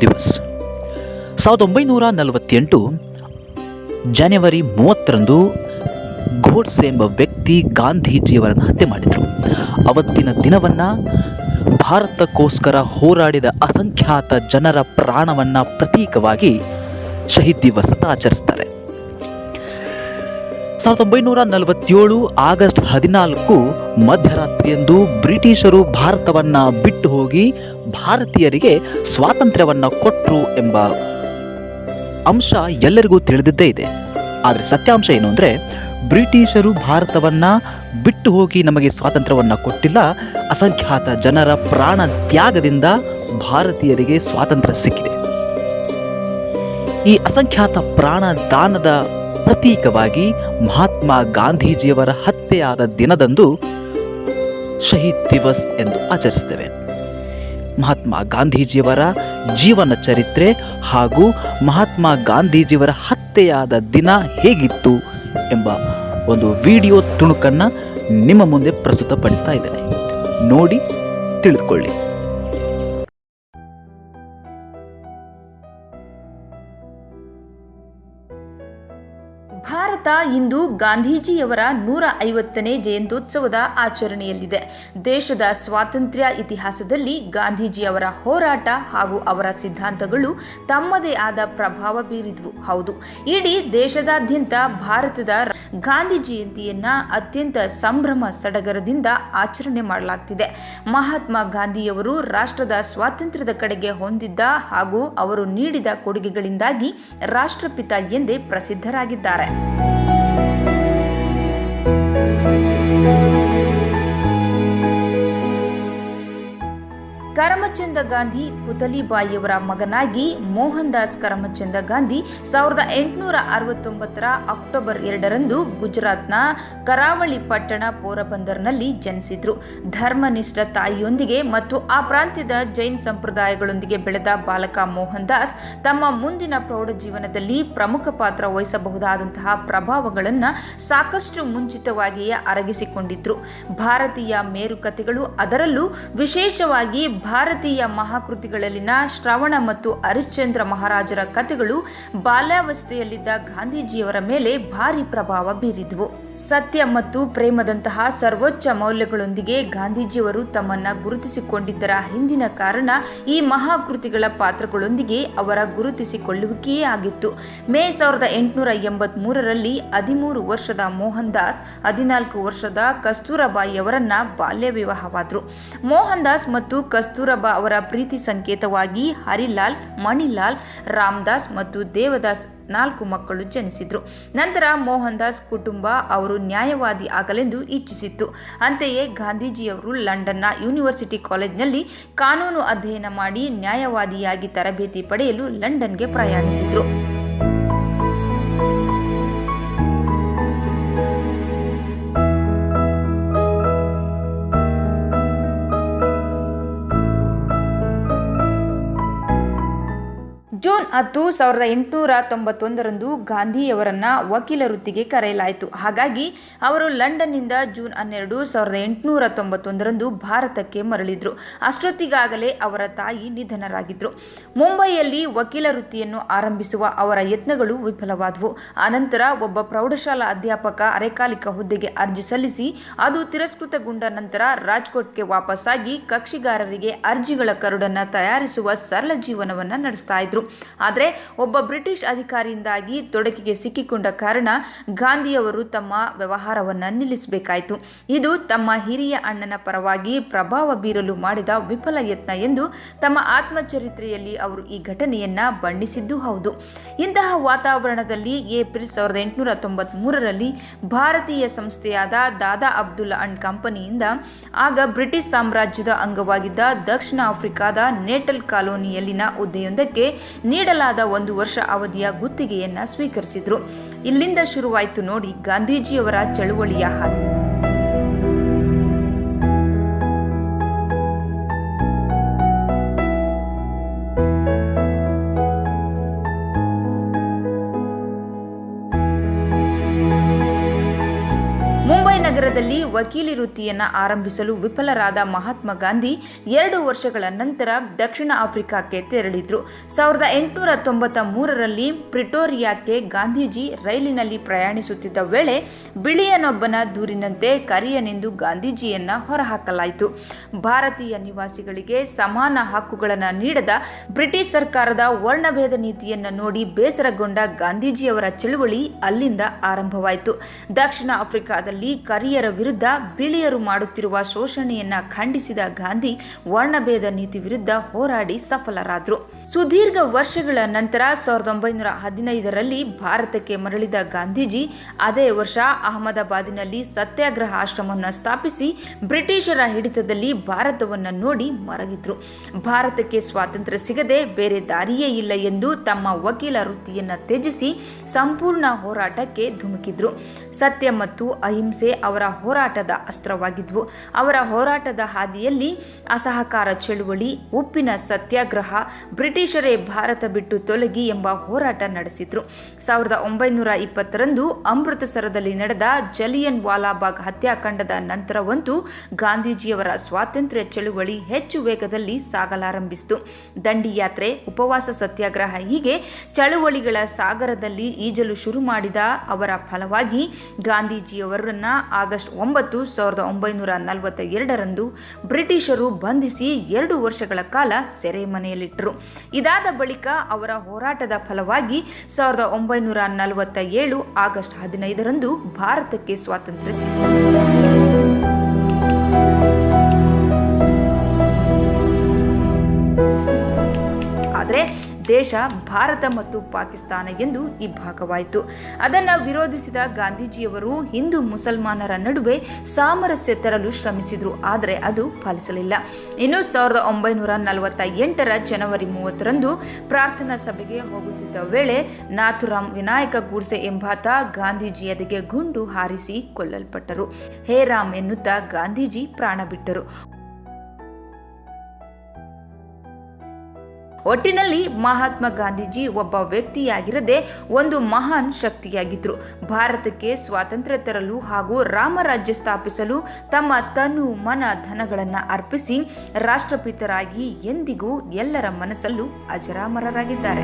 ದಿವಸ್. ಸಾವಿರದ ಒಂಬೈನೂರ ನಲವತ್ತೆಂಟು ಜನವರಿ ಮೂವತ್ತರಂದು ಘೋಡ್ಸೆ ಎಂಬ ವ್ಯಕ್ತಿ ಗಾಂಧೀಜಿಯವರನ್ನು ಹತ್ಯೆ ಮಾಡಿದರು. ಅವತ್ತಿನ ದಿನವನ್ನು ಭಾರತಕ್ಕೋಸ್ಕರ ಹೋರಾಡಿದ ಅಸಂಖ್ಯಾತ ಜನರ ಪ್ರಾಣವನ್ನು ಪ್ರತೀಕವಾಗಿ ಶಹೀದ್ ದಿವಸ ಆಚರಿಸ್ತಾರೆ. ಸಾವಿರದ ಒಂಬೈನೂರ ನಲವತ್ತೇಳು ಆಗಸ್ಟ್ ಹದಿನಾಲ್ಕು ಮಧ್ಯರಾತ್ರಿಯಂದು ಬ್ರಿಟಿಷರು ಭಾರತವನ್ನ ಬಿಟ್ಟು ಹೋಗಿ ಭಾರತೀಯರಿಗೆ ಸ್ವಾತಂತ್ರ್ಯವನ್ನ ಕೊಟ್ಟರು ಎಂಬ ಅಂಶ ಎಲ್ಲರಿಗೂ ತಿಳಿದಿದ್ದೇ ಇದೆ. ಆದರೆ ಸತ್ಯಾಂಶ ಏನು ಅಂದರೆ, ಬ್ರಿಟಿಷರು ಭಾರತವನ್ನ ಬಿಟ್ಟು ಹೋಗಿ ನಮಗೆ ಸ್ವಾತಂತ್ರ್ಯವನ್ನ ಕೊಟ್ಟಿಲ್ಲ. ಅಸಂಖ್ಯಾತ ಜನರ ಪ್ರಾಣ ತ್ಯಾಗದಿಂದ ಭಾರತೀಯರಿಗೆ ಸ್ವಾತಂತ್ರ್ಯ ಸಿಕ್ಕಿದೆ. ಈ ಅಸಂಖ್ಯಾತ ಪ್ರಾಣ ದಾನದ ಪ್ರತೀಕವಾಗಿ ಮಹಾತ್ಮ ಗಾಂಧೀಜಿಯವರ ಹತ್ಯೆಯಾದ ದಿನದಂದು ಶಹೀದ್ ದಿವಸ್ ಎಂದು ಆಚರಿಸ್ತೇವೆ ಮಹಾತ್ಮ ಗಾಂಧೀಜಿಯವರ ಜೀವನ ಚರಿತ್ರೆ ಹಾಗೂ ಮಹಾತ್ಮ ಗಾಂಧೀಜಿಯವರ ಹತ್ಯೆಯಾದ ದಿನ ಹೇಗಿತ್ತು ಎಂಬ ಒಂದು ವಿಡಿಯೋ ತುಣುಕನ್ನು ನಿಮ್ಮ ಮುಂದೆ ಪ್ರಸ್ತುತಪಡಿಸ್ತಾ ಇದ್ದೇನೆ. ನೋಡಿ, ತಿಳಿದುಕೊಳ್ಳಿ. ಇಂದು ಗಾಂಧೀಜಿಯವರ ನೂರ ಐವತ್ತನೇ ಜಯಂತ್ಯೋತ್ಸವದ ಆಚರಣೆಯಲ್ಲಿದೆ. ದೇಶದ ಸ್ವಾತಂತ್ರ್ಯ ಇತಿಹಾಸದಲ್ಲಿ ಗಾಂಧೀಜಿಯವರ ಹೋರಾಟ ಹಾಗೂ ಅವರ ಸಿದ್ಧಾಂತಗಳು ತಮ್ಮದೇ ಆದ ಪ್ರಭಾವ ಬೀರಿದ್ವು. ಹೌದು, ಇಡೀ ದೇಶದಾದ್ಯಂತ ಭಾರತದ ಗಾಂಧಿ ಜಯಂತಿಯನ್ನ ಅತ್ಯಂತ ಸಂಭ್ರಮ ಸಡಗರದಿಂದ ಆಚರಣೆ ಮಾಡಲಾಗ್ತಿದೆ. ಮಹಾತ್ಮ ಗಾಂಧಿಯವರು ರಾಷ್ಟ್ರದ ಸ್ವಾತಂತ್ರ್ಯದ ಕಡೆಗೆ ಹೊಂದಿದ್ದ ಹಾಗೂ ಅವರು ನೀಡಿದ ಕೊಡುಗೆಗಳಿಂದಾಗಿ ರಾಷ್ಟ್ರಪಿತ ಎಂದೇ ಪ್ರಸಿದ್ಧರಾಗಿದ್ದಾರೆ. ಕರಮಚಂದ ಗಾಂಧಿ ಪುತಲಿಬಾಯಿಯವರ ಮಗನಾಗಿ ಮೋಹನ್ ದಾಸ್ ಕರಮಚಂದ ಗಾಂಧಿ ಸಾವಿರದ ಎಂಟುನೂರ ಅರವತ್ತೊಂಬತ್ತರ ಅಕ್ಟೋಬರ್ ಎರಡರಂದು ಗುಜರಾತ್ನ ಕರಾವಳಿ ಪಟ್ಟಣ ಪೋರಬಂದರ್ನಲ್ಲಿ ಜನಿಸಿದ್ರು. ಧರ್ಮನಿಷ್ಠ ತಾಯಿಯೊಂದಿಗೆ ಮತ್ತು ಆ ಪ್ರಾಂತ್ಯದ ಜೈನ್ ಸಂಪ್ರದಾಯಗಳೊಂದಿಗೆ ಬೆಳೆದ ಬಾಲಕ ಮೋಹನ್ ದಾಸ್ ತಮ್ಮ ಮುಂದಿನ ಪ್ರೌಢ ಜೀವನದಲ್ಲಿ ಪ್ರಮುಖ ಪಾತ್ರ ವಹಿಸಬಹುದಾದಂತಹ ಪ್ರಭಾವಗಳನ್ನು ಸಾಕಷ್ಟು ಮುಂಚಿತವಾಗಿಯೇ ಅರಗಿಸಿಕೊಂಡಿದ್ರು. ಭಾರತೀಯ ಮೇರುಕತೆಗಳು ಅದರಲ್ಲೂ ವಿಶೇಷವಾಗಿ ಭಾರತೀಯ ಮಹಾಕೃತಿಗಳಲ್ಲಿನ ಶ್ರವಣ ಮತ್ತು ಹರಿಶ್ಚಂದ್ರ ಮಹಾರಾಜರ ಕಥೆಗಳು ಬಾಲ್ಯಾವಸ್ಥೆಯಲ್ಲಿದ್ದ ಗಾಂಧೀಜಿಯವರ ಮೇಲೆ ಭಾರಿ ಪ್ರಭಾವ ಬೀರಿದ್ವು. ಸತ್ಯ ಮತ್ತು ಪ್ರೇಮದಂತಹ ಸರ್ವೋಚ್ಚ ಮೌಲ್ಯಗಳೊಂದಿಗೆ ಗಾಂಧೀಜಿಯವರು ತಮ್ಮನ್ನ ಗುರುತಿಸಿಕೊಂಡಿದ್ದರ ಹಿಂದಿನ ಕಾರಣ ಈ ಮಹಾಕೃತಿಗಳ ಪಾತ್ರಗಳೊಂದಿಗೆ ಅವರ ಗುರುತಿಸಿಕೊಳ್ಳುವಿಕೆಯೇ ಆಗಿತ್ತು. ಮೇ ಸಾವಿರದ ಎಂಟುನೂರ ಎಂಬತ್ ಮೂರರಲ್ಲಿ ಹದಿಮೂರು ವರ್ಷದ ಮೋಹನ್ ದಾಸ್ ಹದಿನಾಲ್ಕು ವರ್ಷದ ಕಸ್ತೂರಬಾಯಿಯವರನ್ನ ಬಾಲ್ಯ ವಿವಾಹವಾದರು ಮೋಹನ್ ದಾಸ್ ಮತ್ತು ಕಸ್ತೂರಬಾ ಅವರ ಪ್ರೀತಿ ಸಂಕೇತವಾಗಿ ಹರಿಲಾಲ್, ಮಣಿಲಾಲ್, ರಾಮದಾಸ್ ಮತ್ತು ದೇವದಾಸ್ ನಾಲ್ಕು ಮಕ್ಕಳು ಜನಿಸಿದರು. ನಂತರ ಮೋಹನ್ ದಾಸ್ ಕುಟುಂಬ ಅವರು ನ್ಯಾಯವಾದಿ ಆಗಲೆಂದು ಇಚ್ಛಿಸಿತ್ತು. ಅಂತೆಯೇ ಗಾಂಧೀಜಿಯವರು ಲಂಡನ್ನ ಯೂನಿವರ್ಸಿಟಿ ಕಾಲೇಜ್ನಲ್ಲಿ ಕಾನೂನು ಅಧ್ಯಯನ ಮಾಡಿ ನ್ಯಾಯವಾದಿಯಾಗಿ ತರಬೇತಿ ಪಡೆಯಲು ಲಂಡನ್ಗೆ ಪ್ರಯಾಣಿಸಿದ್ರು. ಹತ್ತು ಸಾವಿರದ ಎಂಟುನೂರ ತೊಂಬತ್ತೊಂದರಂದು ಗಾಂಧಿಯವರನ್ನು ವಕೀಲ ವೃತ್ತಿಗೆ ಕರೆಯಲಾಯಿತು. ಹಾಗಾಗಿ ಅವರು ಲಂಡನ್ನಿಂದ ಜೂನ್ ಹನ್ನೆರಡು ಸಾವಿರದ ಎಂಟುನೂರ ತೊಂಬತ್ತೊಂದರಂದು ಭಾರತಕ್ಕೆ ಮರಳಿದ್ರು. ಅಷ್ಟೊತ್ತಿಗಾಗಲೇ ಅವರ ತಾಯಿ ನಿಧನರಾಗಿದ್ರು. ಮುಂಬೈಯಲ್ಲಿ ವಕೀಲ ವೃತ್ತಿಯನ್ನು ಆರಂಭಿಸುವ ಅವರ ಯತ್ನಗಳು ವಿಫಲವಾದವು. ಆನಂತರ ಒಬ್ಬ ಪ್ರೌಢಶಾಲಾ ಅಧ್ಯಾಪಕ ಅರೆಕಾಲಿಕ ಹುದ್ದೆಗೆ ಅರ್ಜಿ ಸಲ್ಲಿಸಿ, ಅದು ತಿರಸ್ಕೃತಗೊಂಡ ನಂತರ ರಾಜ್ಕೋಟ್ಗೆ ವಾಪಸ್ಸಾಗಿ ಕಕ್ಷಿಗಾರರಿಗೆ ಅರ್ಜಿಗಳ ಕರುಡನ್ನು ತಯಾರಿಸುವ ಸರಳ ಜೀವನವನ್ನು ನಡೆಸ್ತಾ ಆದರೆ ಒಬ್ಬ ಬ್ರಿಟಿಷ್ ಅಧಿಕಾರಿಯಿಂದಾಗಿ ತೊಡಕಿಗೆ ಸಿಕ್ಕಿಕೊಂಡ ಕಾರಣ ಗಾಂಧಿಯವರು ತಮ್ಮ ವ್ಯವಹಾರವನ್ನು ನಿಲ್ಲಿಸಬೇಕಾಯಿತು. ಇದು ತಮ್ಮ ಹಿರಿಯ ಅಣ್ಣನ ಪರವಾಗಿ ಪ್ರಭಾವ ಬೀರಲು ಮಾಡಿದ ವಿಫಲ ಯತ್ನ ಎಂದು ತಮ್ಮ ಆತ್ಮಚರಿತ್ರೆಯಲ್ಲಿ ಅವರು ಈ ಘಟನೆಯನ್ನ ಬಣ್ಣಿಸಿದ್ದು ಹೌದು. ಇಂತಹ ವಾತಾವರಣದಲ್ಲಿ ಏಪ್ರಿಲ್ ಸಾವಿರದ ಎಂಟುನೂರ ತೊಂಬತ್ತ್ ಮೂರರಲ್ಲಿ ಭಾರತೀಯ ಸಂಸ್ಥೆಯಾದ ದಾದಾ ಅಬ್ದುಲ್ ಅಂಡ್ ಕಂಪನಿಯಿಂದ ಆಗ ಬ್ರಿಟಿಷ್ ಸಾಮ್ರಾಜ್ಯದ ಅಂಗವಾಗಿದ್ದ ದಕ್ಷಿಣ ಆಫ್ರಿಕಾದ ನೇಟಲ್ ಕಾಲೋನಿಯಲ್ಲಿನ ಹುದ್ದೆಯೊಂದಕ್ಕೆ ನೀಡಲಾದ ಒಂದು ವರ್ಷ ಅವಧಿಯ ಗುತ್ತಿಗೆಯನ್ನ ಸ್ವೀಕರಿಸಿದ್ರು. ಇಲ್ಲಿಂದ ಶುರುವಾಯಿತು ನೋಡಿ ಗಾಂಧೀಜಿಯವರ ಚಳುವಳಿಯ ಹಾದಿ. ನಗರದಲ್ಲಿ ವಕೀಲಿ ವೃತ್ತಿಯನ್ನು ಆರಂಭಿಸಲು ವಿಫಲರಾದ ಮಹಾತ್ಮ ಗಾಂಧಿ ಎರಡು ವರ್ಷಗಳ ನಂತರ ದಕ್ಷಿಣ ಆಫ್ರಿಕಾಕ್ಕೆ ತೆರಳಿದ್ರು. ಸಾವಿರದ ಎಂಟುನೂರ ತೊಂಬತ್ತ ಮೂರರಲ್ಲಿ ಪ್ರಿಟೋರಿಯಾಕ್ಕೆ ಗಾಂಧೀಜಿ ರೈಲಿನಲ್ಲಿ ಪ್ರಯಾಣಿಸುತ್ತಿದ್ದ ವೇಳೆ ಬಿಳಿಯನೊಬ್ಬನ ದೂರಿನಂತೆ ಕರಿಯನೆಂದು ಗಾಂಧೀಜಿಯನ್ನ ಹೊರಹಾಕಲಾಯಿತು. ಭಾರತೀಯ ನಿವಾಸಿಗಳಿಗೆ ಸಮಾನ ಹಕ್ಕುಗಳನ್ನು ನೀಡದ ಬ್ರಿಟಿಷ್ ಸರ್ಕಾರದ ವರ್ಣಭೇದ ನೀತಿಯನ್ನು ನೋಡಿ ಬೇಸರಗೊಂಡ ಗಾಂಧೀಜಿಯವರ ಚಳುವಳಿ ಅಲ್ಲಿಂದ ಆರಂಭವಾಯಿತು. ದಕ್ಷಿಣ ಆಫ್ರಿಕಾದಲ್ಲಿ ಕರಿಯರ ವಿರುದ್ಧ ಬಿಳಿಯರು ಮಾಡುತ್ತಿರುವ ಶೋಷಣೆಯನ್ನ ಖಂಡಿಸಿದ ಗಾಂಧಿ ವರ್ಣಭೇದ ನೀತಿ ವಿರುದ್ಧ ಹೋರಾಡಿ ಸಫಲರಾದರು. ಸುದೀರ್ಘ ವರ್ಷಗಳ ನಂತರ ಸಾವಿರದ ಒಂಬೈನೂರ ಹದಿನೈದರಲ್ಲಿ ಭಾರತಕ್ಕೆ ಮರಳಿದ ಗಾಂಧೀಜಿ ಅದೇ ವರ್ಷ ಅಹಮದಾಬಾದಿನಲ್ಲಿ ಸತ್ಯಾಗ್ರಹ ಆಶ್ರಮವನ್ನು ಸ್ಥಾಪಿಸಿ ಬ್ರಿಟಿಷರ ಹಿಡಿತದಲ್ಲಿ ಭಾರತವನ್ನು ನೋಡಿ ಮರಗಿದ್ರು. ಭಾರತಕ್ಕೆ ಸ್ವಾತಂತ್ರ್ಯ ಸಿಗದೆ ಬೇರೆ ದಾರಿಯೇ ಇಲ್ಲ ಎಂದು ತಮ್ಮ ವಕೀಲ ವೃತ್ತಿಯನ್ನು ತ್ಯಜಿಸಿ ಸಂಪೂರ್ಣ ಹೋರಾಟಕ್ಕೆ ಧುಮುಕಿದ್ರು. ಸತ್ಯ ಮತ್ತು ಅಹಿಂಸೆ ಅವರ ಹೋರಾಟದ ಅಸ್ತ್ರವಾಗಿದ್ವು. ಅವರ ಹೋರಾಟದ ಹಾದಿಯಲ್ಲಿ ಅಸಹಕಾರ ಚಳುವಳಿ, ಉಪ್ಪಿನ ಸತ್ಯಾಗ್ರಹ, ಬ್ರಿಟಿಷರೇ ಭಾರತ ಬಿಟ್ಟು ತೊಲಗಿ ಎಂಬ ಹೋರಾಟ ನಡೆಸಿದ್ರು. ಸಾವಿರದ ಒಂಬೈನೂರ ಇಪ್ಪತ್ತರಂದು ಅಮೃತಸರದಲ್ಲಿ ನಡೆದ ಜಲಿಯನ್ ವಾಲಾಬಾಗ್ ಹತ್ಯಾಕಾಂಡದ ನಂತರವಂತೂ ಗಾಂಧೀಜಿಯವರ ಸ್ವಾತಂತ್ರ್ಯ ಚಳುವಳಿ ಹೆಚ್ಚು ವೇಗದಲ್ಲಿ ಸಾಗಲಾರಂಭಿಸಿತು. ದಂಡಿಯಾತ್ರೆ ಉಪವಾಸ ಸತ್ಯಾಗ್ರಹ ಹೀಗೆ ಚಳುವಳಿಗಳ ಸಾಗರದಲ್ಲಿ ಈಜಲು ಶುರು ಮಾಡಿದ ಅವರ ಫಲವಾಗಿ ಗಾಂಧೀಜಿಯವರನ್ನ ಆಗಸ್ಟ್ ಒಂಬತ್ತು, ಸಾವಿರದ ಒಂಬೈನೂರ ನಲವತ್ತ ಎರಡರಂದು ಬ್ರಿಟಿಷರು ಬಂಧಿಸಿ ಎರಡು ವರ್ಷಗಳ ಕಾಲ ಸೆರೆಮನೆಯಲ್ಲಿಟ್ಟರು. ಇದಾದ ಬಳಿಕ ಅವರ ಹೋರಾಟದ ಫಲವಾಗಿ ಸಾವಿರದ ಒಂಬೈನೂರ ನಲವತ್ತ ಏಳು ಆಗಸ್ಟ್ ಹದಿನೈದರಂದು ಭಾರತಕ್ಕೆ ಸ್ವಾತಂತ್ರ್ಯ ಸಿಕ್ಕಿತು. ಆದರೆ ದೇಶ ಭಾರತ ಮತ್ತು ಪಾಕಿಸ್ತಾನ ಎಂದು ಇಬ್ಬಾಗವಾಯಿತು ಅದನ್ನು ವಿರೋಧಿಸಿದ ಗಾಂಧೀಜಿಯವರು ಹಿಂದೂ ಮುಸಲ್ಮಾನರ ನಡುವೆ ಸಾಮರಸ್ಯ ತರಲು ಶ್ರಮಿಸಿದರು. ಆದರೆ ಅದು ಫಲಿಸಲಿಲ್ಲ ಇನ್ನು ಸಾವಿರದ ಒಂಬೈನೂರ ನಲವತ್ತ ಎಂಟರ ಜನವರಿ ಮೂವತ್ತರಂದು ಪ್ರಾರ್ಥನಾ ಸಭೆಗೆ ಹೋಗುತ್ತಿದ್ದ ವೇಳೆ ನಾಥುರಾಮ್ ವಿನಾಯಕ ಗೂಡ್ಸೆ ಎಂಬಾತ ಗಾಂಧೀಜಿ ಎದೆಗೆ ಗುಂಡು ಹಾರಿಸಿ ಕೊಲ್ಲಲ್ಪಟ್ಟರು. ಹೇ ರಾಮ್ ಎನ್ನುತ್ತಾ ಗಾಂಧೀಜಿ ಪ್ರಾಣ ಬಿಟ್ಟರು. ಒಟ್ಟಿನಲ್ಲಿ ಮಹಾತ್ಮ ಗಾಂಧೀಜಿ ಒಬ್ಬ ವ್ಯಕ್ತಿಯಾಗಿರದೆ ಒಂದು ಮಹಾನ್ ಶಕ್ತಿಯಾಗಿದ್ದರು ಭಾರತಕ್ಕೆ ಸ್ವಾತಂತ್ರ್ಯ ತರಲು ಹಾಗೂ ರಾಮರಾಜ್ಯ ಸ್ಥಾಪಿಸಲು ತಮ್ಮ ತನು ಮನ ಧನಗಳನ್ನು ಅರ್ಪಿಸಿ ರಾಷ್ಟ್ರಪಿತರಾಗಿ ಎಂದಿಗೂ ಎಲ್ಲರ ಮನಸ್ಸಲ್ಲೂ ಅಜರಾಮರರಾಗಿದ್ದಾರೆ.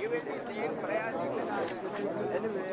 You will be seeing prayers. in the Anyway,